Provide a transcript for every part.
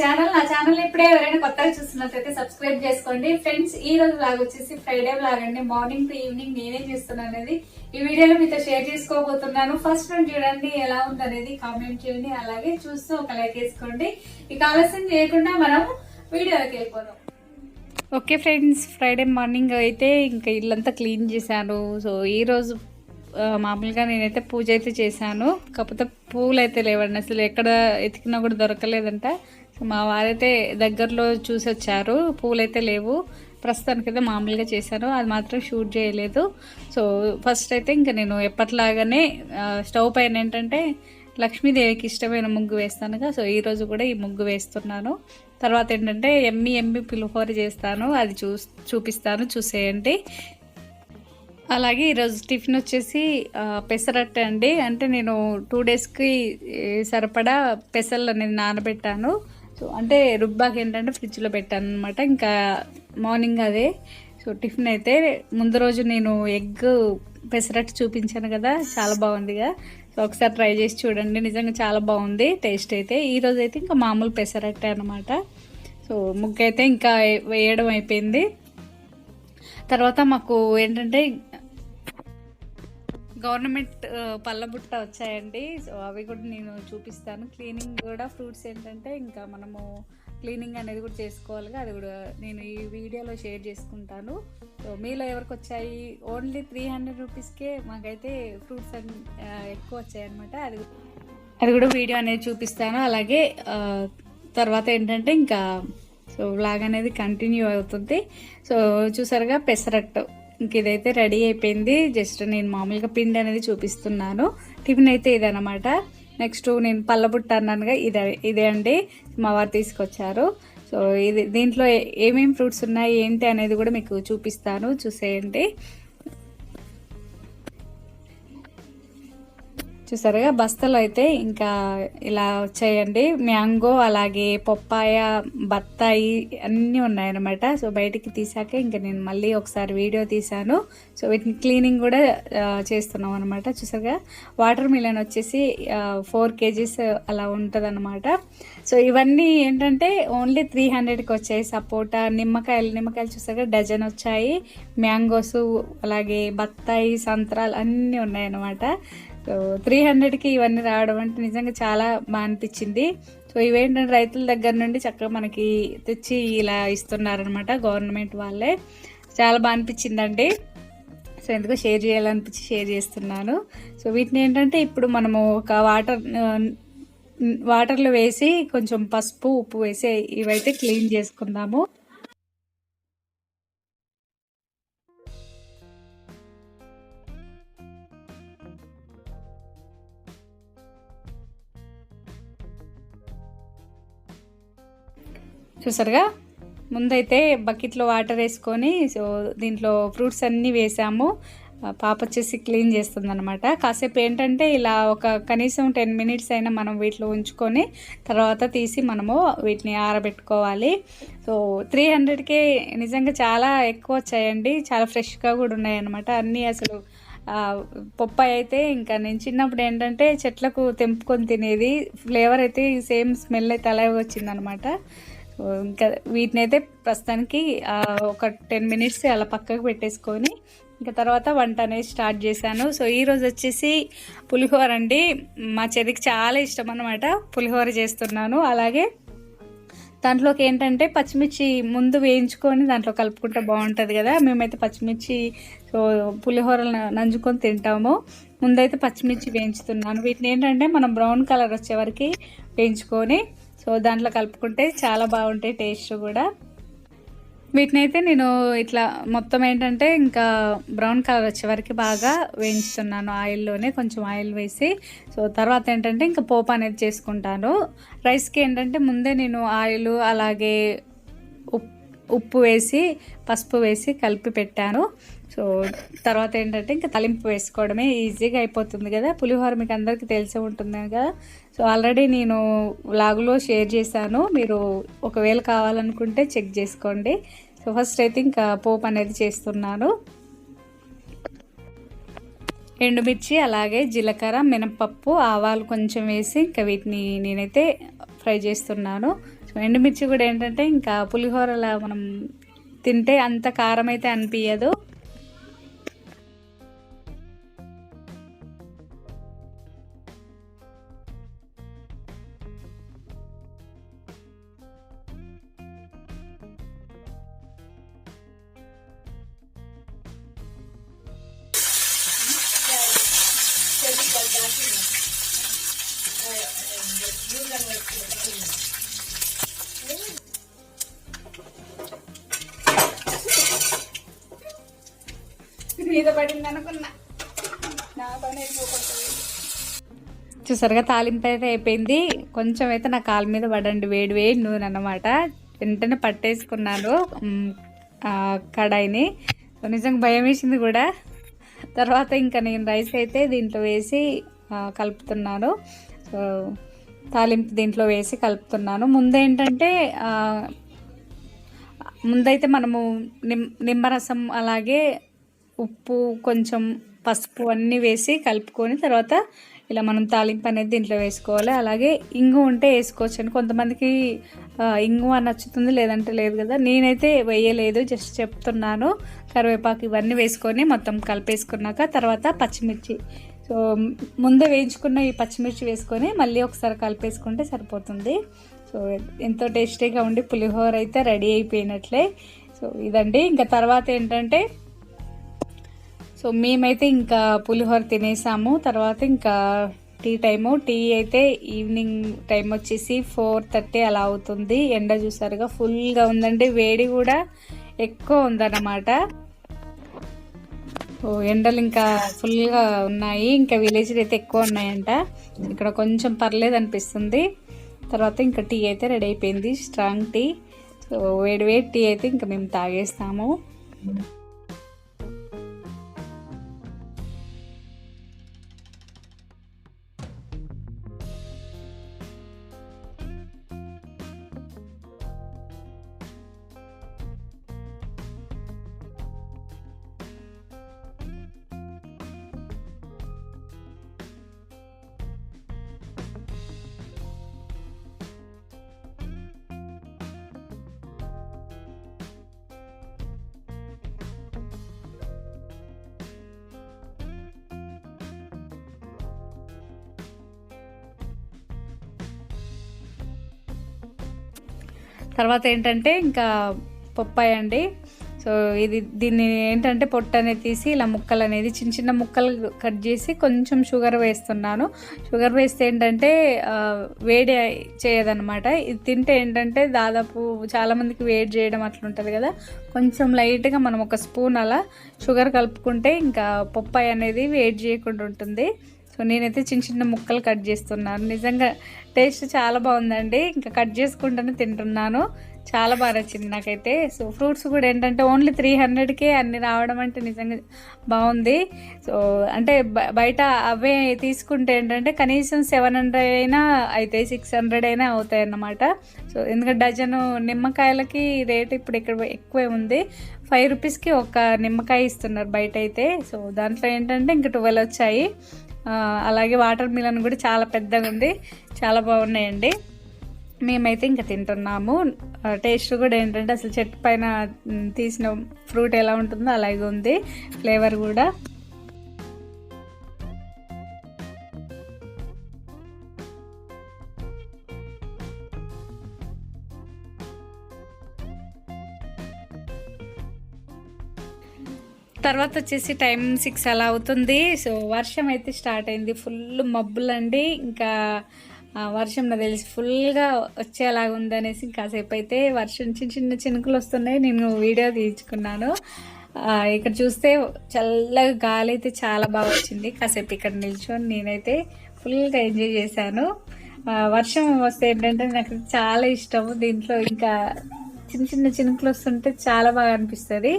Channel నా channel ఇప్పుడే ఎవరైనా కొత్తగా చూస్తున్నట్లయితే సబ్స్క్రైబ్ చేసుకోండి. ఫ్రెండ్స్ ఈ రోజు లాగ్ వచ్చేసి ఫ్రైడే లాగ్ అండి. మార్నింగ్ టు ఈవినింగ్ నేనేం చేస్తున్నాను అనేది ఈ వీడియోలో మీతో షేర్ చేసుకోబోతున్నాను. ఫస్ట్ నుండి చూడండి ఎలా ఉందనేది కామెంట్ చేయండి. అలాగే చూస్తూ ఒక లైక్ వేసుకోండి. ఇక ఆలస్యం చేయకుండా మనం వీడియోలోకి వెళ్ళిపోదాం. ఓకే ఫ్రెండ్స్ ఫ్రైడే మార్నింగ్ అయితే ఇంకా ఇల్లంతా క్లీన్ చేశాను. సో ఈరోజు మామూలుగా నేనైతే పూజ అయితే చేశాను. కాకపోతే పూలు అయితే లేవండి. అసలు ఎక్కడ ఎతికినా కూడా దొరకలేదంట. మా వారైతే దగ్గరలో చూసి వచ్చారు. పూలైతే లేవు. ప్రస్తుతానికి అయితే మామూలుగా చేశాను. అది మాత్రం షూట్ చేయలేదు. సో ఫస్ట్ అయితే ఇంకా నేను ఎప్పటిలాగానే స్టవ్ పైన ఏంటంటే లక్ష్మీదేవికి ఇష్టమైన ముగ్గు వేస్తానుగా. సో ఈరోజు కూడా ఈ ముగ్గు వేస్తున్నాను. తర్వాత ఏంటంటే ఎమ్మి ఎమ్మి పులిహోర చేస్తాను. అది చూ చూపిస్తాను. చూసేయండి. అలాగే ఈరోజు టిఫిన్ వచ్చేసి పెసరట్ట అండి. అంటే నేను టూ డేస్కి సరిపడా పెసలు అనేది నానబెట్టాను. సో అంటే రుబ్బాకి ఏంటంటే ఫ్రిడ్జ్లో పెట్టాను అనమాట ఇంకా మార్నింగ్ అదే. సో టిఫిన్ అయితే ముందు రోజు నేను ఎగ్ పెసరట్టు చూపించాను కదా చాలా బాగుందిగా. సో ఒకసారి ట్రై చేసి చూడండి. నిజంగా చాలా బాగుంది టేస్ట్ అయితే. ఈ అయితే ఇంకా మామూలు పెసరట్టే అనమాట సో ముగ్గు అయితే ఇంకా వేయడం అయిపోయింది. తర్వాత మాకు ఏంటంటే గవర్నమెంట్ పళ్ళబుట్ట వచ్చాయండి. సో అవి కూడా నేను చూపిస్తాను. క్లీనింగ్ కూడా ఫ్రూట్స్ ఏంటంటే ఇంకా మనము క్లీనింగ్ అనేది కూడా చేసుకోవాలిగా అది కూడా నేను ఈ వీడియోలో షేర్ చేసుకుంటాను. సో మీలో ఎవరికి వచ్చాయి? ఓన్లీ త్రీ హండ్రెడ్ రూపీస్కే మాకైతే ఫ్రూట్స్ అండ్ ఎక్కువ వచ్చాయన్నమాట. అది అది కూడా వీడియో అనేది చూపిస్తాను. అలాగే తర్వాత ఏంటంటే ఇంకా సో వ్లాగ్ అనేది కంటిన్యూ అవుతుంది. సో చూసారుగా పెసరట్టు. ఇంక ఇదైతే రెడీ అయిపోయింది. జస్ట్ నేను మామూలుగా పిండి అనేది చూపిస్తున్నాను. టిఫిన్ అయితే ఇదనమాట నెక్స్ట్ నేను పల్లబుట్ట అన్నానుగా ఇదే ఇదే అండి మా వారు తీసుకొచ్చారు. సో ఇది దీంట్లో ఏమేమి ఫ్రూట్స్ ఉన్నాయి ఏంటి అనేది కూడా మీకు చూపిస్తాను. చూసేయండి. చూసారుగా బస్తలు అయితే ఇంకా ఇలా వచ్చాయండి. మ్యాంగో అలాగే పొప్పాయ బత్తాయి అన్నీ ఉన్నాయన్నమాట. సో బయటికి తీసాక ఇంకా నేను మళ్ళీ ఒకసారి వీడియో తీశాను. సో వీటిని క్లీనింగ్ కూడా చేస్తున్నాం అనమాట చూసారుగా వాటర్ మిలన్ వచ్చేసి ఫోర్ కేజీస్ అలా ఉంటుంది సో ఇవన్నీ ఏంటంటే ఓన్లీ త్రీ హండ్రెడ్కి వచ్చాయి. సపోటా నిమ్మకాయలు నిమ్మకాయలు చూసాక డజన్ వచ్చాయి. మ్యాంగోస్ అలాగే బత్తాయి సంత్రాలు అన్నీ ఉన్నాయన్నమాట. సో త్రీ హండ్రెడ్కి ఇవన్నీ రావడం అంటే నిజంగా చాలా బాగా అనిపించింది. సో ఇవేంటంటే రైతుల దగ్గర నుండి చక్కగా మనకి తెచ్చి ఇలా ఇస్తున్నారనమాట గవర్నమెంట్ వాళ్ళే. చాలా బాగా అనిపించిందండి. సో ఎందుకు షేర్ చేయాలనిపించి షేర్ చేస్తున్నాను. సో వీటిని ఏంటంటే ఇప్పుడు మనము ఒక వాటర్ వాటర్లో వేసి కొంచెం పసుపు ఉప్పు వేసి ఇవైతే క్లీన్ చేసుకుందాము. చూసారుగా? ముందైతే బకెట్లో వాటర్ వేసుకొని సో దీంట్లో ఫ్రూట్స్ అన్నీ వేసాము. పాప వచ్చేసి క్లీన్ చేస్తుందనమాట కాసేపు ఏంటంటే ఇలా ఒక కనీసం టెన్ మినిట్స్ అయినా మనం వీటిలో ఉంచుకొని తర్వాత తీసి మనము వీటిని ఆరబెట్టుకోవాలి. సో త్రీ హండ్రెడ్కే నిజంగా చాలా ఎక్కువ వచ్చాయండి. చాలా ఫ్రెష్గా కూడా ఉన్నాయన్నమాట. అన్నీ అసలు పొప్పాయి అయితే ఇంకా నేను చిన్నప్పుడు ఏంటంటే చెట్లకు తెంపుకొని తినేది. ఫ్లేవర్ అయితే సేమ్ స్మెల్ అయితే అలాగే వచ్చిందనమాట ఇంకా వీటిని అయితే ప్రస్తుతానికి ఒక టెన్ మినిట్స్ అలా పక్కకు పెట్టేసుకొని ఇంకా తర్వాత వంట అనేది స్టార్ట్ చేశాను. సో ఈరోజు వచ్చేసి పులిహోర అండి. మా చెదికి చాలా ఇష్టం అనమాట పులిహోర చేస్తున్నాను. అలాగే దాంట్లోకి ఏంటంటే పచ్చిమిర్చి ముందు వేయించుకొని దాంట్లో కలుపుకుంటే బాగుంటుంది కదా. మేమైతే పచ్చిమిర్చి పులిహోరలు పులిహోర నంజుకొని తింటాము. ముందైతే పచ్చిమిర్చి వేయించుతున్నాను. వీటిని ఏంటంటే మనం బ్రౌన్ కలర్ వచ్చే వరకు వేయించుకొని సో దాంట్లో కలుపుకుంటే చాలా బాగుంటాయి టేస్ట్ కూడా. వీటిని అయితే నేను ఇట్లా మొత్తం ఏంటంటే ఇంకా బ్రౌన్ కలర్ వచ్చే వరకు బాగా వేయించుతున్నాను ఆయిల్లోనే కొంచెం ఆయిల్ వేసి. సో తర్వాత ఏంటంటే ఇంకా పోపు అనేది చేసుకుంటాను. రైస్కి ఏంటంటే ముందే నేను ఆయిల్ అలాగే ఉప్ ఉప్పు వేసి పసుపు వేసి కలిపి పెట్టాను. సో తర్వాత ఏంటంటే ఇంకా తలింపు వేసుకోవడమే ఈజీగా అయిపోతుంది కదా. పులిహోర మీకు అందరికీ తెలిసే ఉంటుంది కదా. సో ఆల్రెడీ నేను లాగులో షేర్ చేశాను. మీరు ఒకవేళ కావాలనుకుంటే చెక్ చేసుకోండి. సో ఫస్ట్ అయితే ఇంకా పోపు అనేది చేస్తున్నాను. ఎండుమిర్చి అలాగే జీలకర్ర మినపప్పు ఆవాలు కొంచెం వేసి ఇంకా వీటిని నేనైతే ఫ్రై చేస్తున్నాను. సో ఎండుమిర్చి కూడా ఏంటంటే ఇంకా పులిహోరలా మనం తింటే అంత కారం అయితే అనిపించదు మీద పడింది అనుకున్నా. నా పని అయిపోతుంది. చూసారుగా తాలింపు అయితే అయిపోయింది. కొంచెం అయితే నా కాలు మీద పడండి వేడి వేడి నూనె అనమాట వెంటనే పట్టేసుకున్నాను కడాయిని. నిజంగా భయం వేసింది కూడా. తర్వాత ఇంకా నేను రైస్ అయితే దీంట్లో వేసి కలుపుతున్నాను. సో తాలింపు దీంట్లో వేసి కలుపుతున్నాను. ముందేంటంటే ఏంటంటే ముందైతే మనము నిమ్ నిమ్మరసం అలాగే ఉప్పు కొంచెం పసుపు అన్నీ వేసి కలుపుకొని తర్వాత ఇలా మనం తాలింపు అనేది దీంట్లో వేసుకోవాలి. అలాగే ఇంగు ఉంటే వేసుకోవచ్చు అని కొంతమందికి ఇంగు ఇంగువ నచ్చుతుంది లేదంటే లేదు కదా. నేనైతే వేయలేదు జస్ట్ చెప్తున్నాను. కరివేపాకు ఇవన్నీ వేసుకొని మొత్తం కలిపేసుకున్నాక తర్వాత పచ్చిమిర్చి. సో ముందే వేయించుకున్న ఈ పచ్చిమిర్చి వేసుకొని మళ్ళీ ఒకసారి కలిపేసుకుంటే సరిపోతుంది. సో ఎంతో టేస్టీగా ఉండి పులిహోర అయితే రెడీ అయిపోయినట్లే. సో ఇదండి. ఇంకా తర్వాత ఏంటంటే సో మేమైతే ఇంకా పులిహోర తినేసాము. తర్వాత ఇంకా టీ టైము. టీ అయితే ఈవినింగ్ టైం వచ్చేసి ఫోర్ థర్టీ అలా అవుతుంది. ఎండ చూసారుగా ఫుల్గా ఉందండి. వేడి కూడా ఎక్కువ ఉందన్నమాట. ఓ ఎండలు ఇంకా ఫుల్గా ఉన్నాయి. ఇంకా విలేజ్లు అయితే ఎక్కువ ఉన్నాయంట. ఇక్కడ కొంచెం పర్లేదు అనిపిస్తుంది. తర్వాత ఇంకా టీ అయితే రెడీ అయిపోయింది. Strong tea. సో వేడి వేడి టీ అయితే ఇంకా మేము తాగేస్తాము. తర్వాత ఏంటంటే ఇంకా పప్పాయి అండి. సో ఇది దీన్ని ఏంటంటే పొట్టు అనేది తీసి ఇలా ముక్కలు అనేది చిన్న చిన్న ముక్కలు కట్ చేసి కొంచెం షుగర్ వేస్తున్నాను. షుగర్ వేస్తే ఏంటంటే వేడి చేయదనమాట ఇది తింటే ఏంటంటే దాదాపు చాలామందికి వేడి చేయడం అట్లా ఉంటుంది కదా. కొంచెం లైట్గా మనం ఒక స్పూన్ అలా షుగర్ కలుపుకుంటే ఇంకా పప్పాయి అనేది వేడి చేయకుండా ఉంటుంది. సో నేనైతే చిన్న చిన్న ముక్కలు కట్ చేస్తున్నాను. నిజంగా టేస్ట్ చాలా బాగుందండి. ఇంకా కట్ చేసుకుంటూనే తింటున్నాను. చాలా బాగా నచ్చింది నాకైతే. సో ఫ్రూట్స్ కూడా ఏంటంటే ఓన్లీ త్రీ హండ్రెడ్కే అన్ని రావడం అంటే నిజంగా బాగుంది. సో అంటే బయట అవే తీసుకుంటే ఏంటంటే కనీసం సెవెన్ హండ్రెడ్ అయినా అవుతాయి సిక్స్ హండ్రెడ్ అయినా అవుతాయి అన్నమాట. సో ఎందుకంటే డజను నిమ్మకాయలకి రేట్ ఇప్పుడు ఇక్కడ ఎక్కువే ఉంది. ఫైవ్ రూపీస్కి ఒక నిమ్మకాయ ఇస్తున్నారు బయట అయితే సో దాంట్లో ఏంటంటే ఇంక ట్వెల్వ్ వచ్చాయి. అలాగే వాటర్ మిలన్ కూడా చాలా పెద్దగా ఉంది. చాలా బాగున్నాయండి. మేమైతే ఇంకా తింటున్నాము. టేస్ట్ కూడా ఏంటంటే అసలు చెట్టు పైన తీసిన ఫ్రూట్ ఎలా ఉంటుందో అలాగే ఉంది. ఫ్లేవర్ కూడా. తర్వాత వచ్చేసి టైం సిక్స్ అలా అవుతుంది. సో వర్షం అయితే స్టార్ట్ అయింది. ఫుల్ మబ్బులండి. ఇంకా వర్షం నాకు తెలిసి ఫుల్గా వచ్చేలాగా ఉందనేసి కాసేపు అయితే వర్షం చిన్న చిన్న చినుకులు వస్తున్నాయి. నేను వీడియో తీయించుకున్నాను. ఇక్కడ చూస్తే చల్లగా గాలి అయితే చాలా బాగా వచ్చింది. కాసేపు ఇక్కడ నిల్చొని నేనైతే ఫుల్గా ఎంజాయ్ చేశాను. వర్షం వస్తే ఏంటంటే నాకు చాలా ఇష్టము. దీంట్లో ఇంకా చిన్న చిన్న చినుకులు వస్తుంటే చాలా బాగా అనిపిస్తుంది.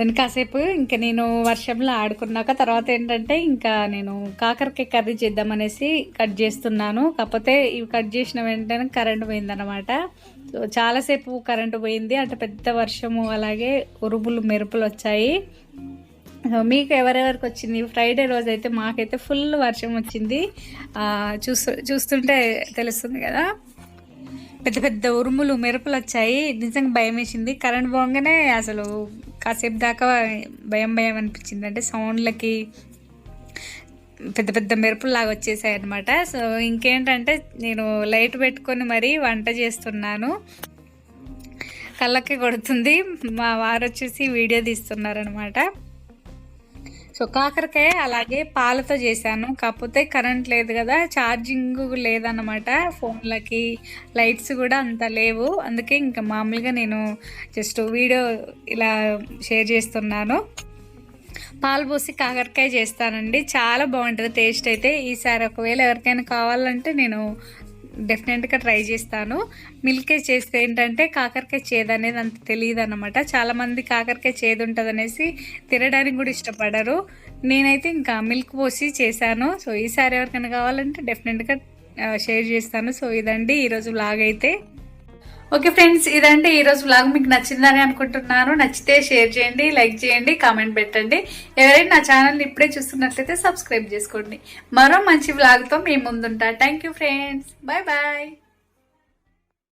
నేను కాసేపు ఇంకా నేను వర్షంలో ఆడుకున్నాక తర్వాత ఏంటంటే ఇంకా నేను కాకరకాయ కర్రీ చేద్దామనేసి కట్ చేస్తున్నాను. కాకపోతే ఇవి కట్ చేసిన వెంటనే కరెంట్ పోయిందనమాట చాలాసేపు కరెంటు పోయింది. అంటే పెద్ద వర్షము అలాగే ఉరుములు మెరుపులు వచ్చాయి. మీకు ఎవరెవరికి వచ్చింది? ఫ్రైడే రోజు అయితే మాకైతే ఫుల్ వర్షం వచ్చింది. ఆ, చూస్తూ చూస్తుంటే తెలుస్తుంది కదా. పెద్ద పెద్ద ఉరుములు మెరుపులు వచ్చాయి. నిజంగా భయం వేసింది. కరెంట్ పోగానే అసలు కాసేపు దాకా భయం భయం అనిపించింది. అంటే సౌండ్లకి పెద్ద పెద్ద మెరుపులు లాగా వచ్చేసాయి అనమాట సో ఇంకేంటంటే నేను లైట్ పెట్టుకొని మరీ వంట చేస్తున్నాను. కళ్ళకి కొడుతుంది. మా వారు వచ్చేసి వీడియో తీస్తున్నారనమాట సో కాకరకాయ అలాగే పాలతో చేశాను. కాకపోతే కరెంట్ లేదు కదా ఛార్జింగ్ లేదన్నమాట. ఫోన్లకి లైట్స్ కూడా అంత లేవు. అందుకే ఇంకా మామూలుగా నేను జస్ట్ వీడియో ఇలా షేర్ చేస్తున్నాను. పాలు పోసి కాకరకాయ చేస్తానండి. చాలా బాగుంటుంది టేస్ట్ అయితే. ఈసారి ఒకవేళ ఎవరికైనా కావాలంటే నేను డెఫినెట్గా ట్రై చేస్తాను. మిల్కే చేస్తే ఏంటంటే కాకరకాయ చేదు అనేది అంత తెలియదు అనమాట చాలామంది కాకరకాయ చేదు ఉంటుంది అనేసి తినడానికి కూడా ఇష్టపడరు. నేనైతే ఇంకా మిల్క్ పోసి చేశాను. సో ఈసారి ఎవరికైనా కావాలంటే డెఫినెట్గా షేర్ చేస్తాను. సో ఇదండి. ఈరోజు బ్లాగ్ అయితే. ఓకే ఫ్రెండ్స్ ఇదండి. ఈరోజు బ్లాగ్ మీకు నచ్చిందని అనుకుంటున్నాను. నచ్చితే షేర్ చేయండి లైక్ చేయండి కామెంట్ పెట్టండి. ఎవరైనా నా ఛానల్ని ఇప్పుడే చూస్తున్నట్లయితే సబ్స్క్రైబ్ చేసుకోండి. మరో మంచి బ్లాగ్తో మీ ముందుంటా. Thank you friends bye bye